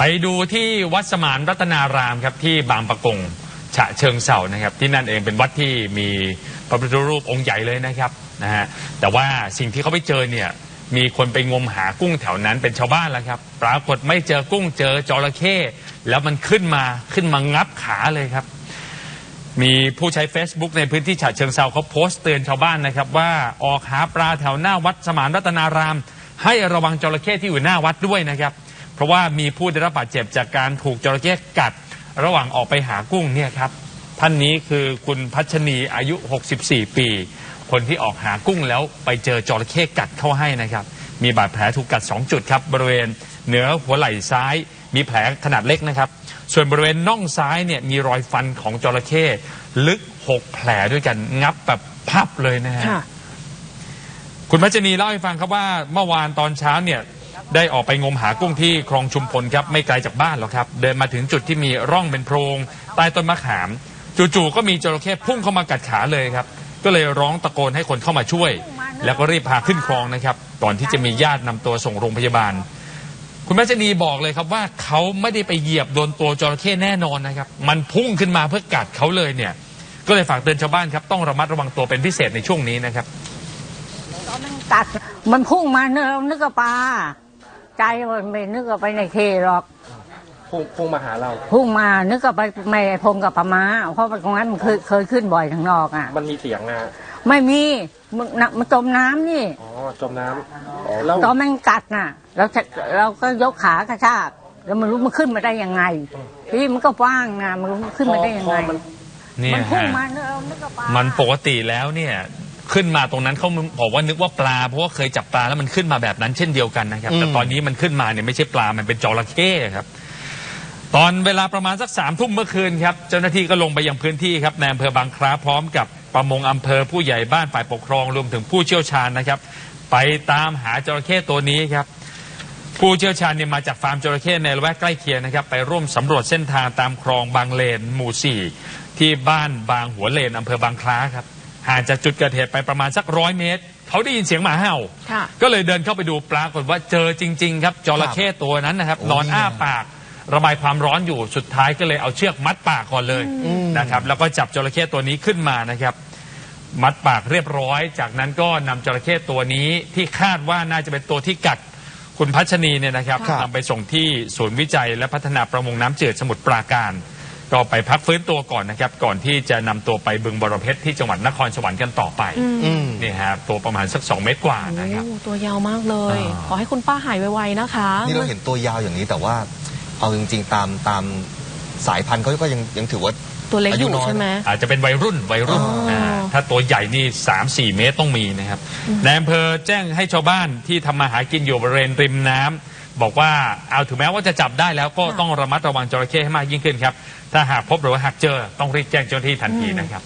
ไปดูที่วัดสมานรัตนารามครับที่บางปะกงฉะเชิงเซานะครับ ที่นั่นเองเป็นวัดที่มีพระพุทธรูปองค์ใหญ่เลยนะครับนะฮะแต่ว่าสิ่งที่เขาไปเจอเนี่ยมีคนไปงมหากุ้งแถวนั้นเป็นชาวบ้านแล้วครับ ปรากฏไม่เจอกุ้งเจอจระเข้แล้วมันขึ้นมาขึ้นมางับขาเลยครับ มีผู้ใช้ Facebook ในพื้นที่ฉะเชิงเซาเขาโพสต์เตือนชาวบ้านนะครับ ว่าออกหาปลาแถวหน้าวัดสมานรัตนาราม ให้ระวังจระเข้ที่อยู่หน้าวัดด้วยนะครับ เพราะว่ามีผู้ได้รับบาดเจ็บจากการถูกจระเข้กัด ระหว่างออกไปหากุ้งเนี่ยครับท่านนี้คือคุณพัชนีอายุ 64 ปี คนที่ออกหากุ้งแล้วไปเจอจระเข้กัดเข้าให้นะครับ มีบาดแผลถูกกัด 2 จุดครับ บริเวณเหนือหัวไหล่ซ้าย มีแผลขนาดเล็กนะครับ ส่วนบริเวณน่องซ้ายเนี่ยมีรอยฟันของจระเข้ลึก 6 แผลด้วยกันงับแบบพับเลยนะฮะค่ะคุณพัชนีเล่าให้ฟังครับว่าเมื่อวานตอนเช้าเนี่ย ได้ออกไปงมหากุ้งที่คลองชุมพลครับไม่ไกลจากบ้านหรอกครับ เดินมาถึงจุดที่มีร่องเป็นโพรงใต้ต้นมะขาม จู่ๆก็มีจระเข้พุ่งเข้ามากัดขาเลยครับ ก็เลยร้องตะโกนให้คนเข้ามาช่วย แล้วก็รีบพาขึ้นคลองนะครับก่อนที่จะมีญาตินำตัวส่งโรงพยาบาล คุณพัชนีบอกเลยครับว่าเขาไม่ได้ไปเหยียบโดนตัวจระเข้แน่นอนนะครับ มันพุ่งขึ้นมาเพื่อกัดเขาเลยเนี่ย ก็เลยฝากเตือนชาวบ้านครับต้องระมัดระวังตัวเป็นพิเศษในช่วงนี้นะครับตอนมันกัดมันพุ่งมาเนอะเรานึกว่าปลา ใจมันไม่นึกว่าไปในเคหรอกพุ่งพุ่งมาหาเรา พุ่งมานึกว่าไปไม่พงกับปลาม้าเพราะตรงนั้นมันเคยเคยขึ้นบ่อยทางนอกอะ มันมีเสียงนะไม่มีมันน่ะมันจมน้ำนี่ อ๋อจมน้ำอ๋อแล้วตอนมันกัดน่ะ เราจะเราก็ยกขากระชาก แล้วมันรู้มันขึ้นมาได้ยังไงที่มันก็ว่างนะมันรู้มันขึ้นมาได้ยังไงพอมัน เนี่ยมันพุ่งฮะมาเนอะเรานึกว่าปลามันปกติแล้วเนี่ย ขึ้นมาตรงนั้นเขาบอกว่านึกว่าปลาเพราะว่าเคยจับปลาแล้วมันขึ้นมาแบบนั้นเช่นเดียวกันนะครับ แต่ตอนนี้มันขึ้นมาเนี่ยไม่ใช่ปลา มันเป็นจระเข้ครับตอนเวลาประมาณสักสามทุ่มเมื่อคืนครับเจ้าหน้าที่ก็ลงไปยังพื้นที่ครับในอำเภอบางคล้าพร้อมกับประมงอำเภอผู้ใหญ่บ้านฝ่ายปกครองรวมถึงผู้เชี่ยวชาญนะครับ ไปตามหาจระเข้ตัวนี้ครับ ผู้เชี่ยวชาญเนี่ยมาจากฟาร์มจระเข้ในละแวกใกล้เคียงนะครับ ไปร่วมสำรวจเส้นทางตามคลองบางเลนหมู่สี่ที่บ้านบางหัวเลนอำเภอบางคล้าครับ ห่างจากจุดเกิดเหตุไปประมาณสักร้อยเมตร เขาได้ยินเสียงหมาเห่า ค่ะก็เลยเดินเข้าไปดูปรากฏว่าเจอจริง ๆ ครับจระเข้ตัวนั้นนะครับนอนอ้าปาก ระบายความร้อนอยู่สุดท้ายก็เลยเอาเชือกมัดปากก่อนเลยนะครับ แล้วก็จับจระเข้ตัวนี้ขึ้นมานะครับ มัดปากเรียบร้อย จากนั้นก็นำจระเข้ตัวนี้ที่คาดว่าน่าจะเป็นตัวที่กัดคุณพัชนีเนี่ยนะครับครับ นำไปส่งที่ศูนย์วิจัยและพัฒนาประมงน้ำจืดสมุทรปราการ ก็ไปพักฟื้นตัวก่อนนะครับ ก่อนที่จะนำตัวไปบึงบรเพชรที่จังหวัดนครสวรรค์กันต่อไปอืม นี่ฮะตัวประมาณสัก 2 เมตรกว่านะครับ โอ้ตัวยาวมากเลย อ่า ขอให้คุณป้าหายไวๆนะคะนี่เราเห็นตัวยาวอย่างนี้แต่ว่า เอาจริง ๆ ตามตามสายพันธุ์เขาก็ยังยังถือว่า ตัวเล็กอาอยุยู่น้อย ใช่ไหม อาจจะเป็นวัยรุ่นวัยรุ่นอ๋ออ่าถ้าตัวใหญ่นี่สามสี่เมตรต้องมีนะครับในอำเภอแจ้งให้ชาวบ้านที่ทำมาหากินอยู่บริเวณริมน้ำ บอกว่าเอาถึงแม้ว่าจะจับได้แล้วก็ต้องระมัดระวังจระเข้ให้มากยิ่งขึ้นครับ ถ้าหากพบหรือว่าหากเจอต้องรีบแจ้งเจ้าหน้าที่ทันทีนะครับ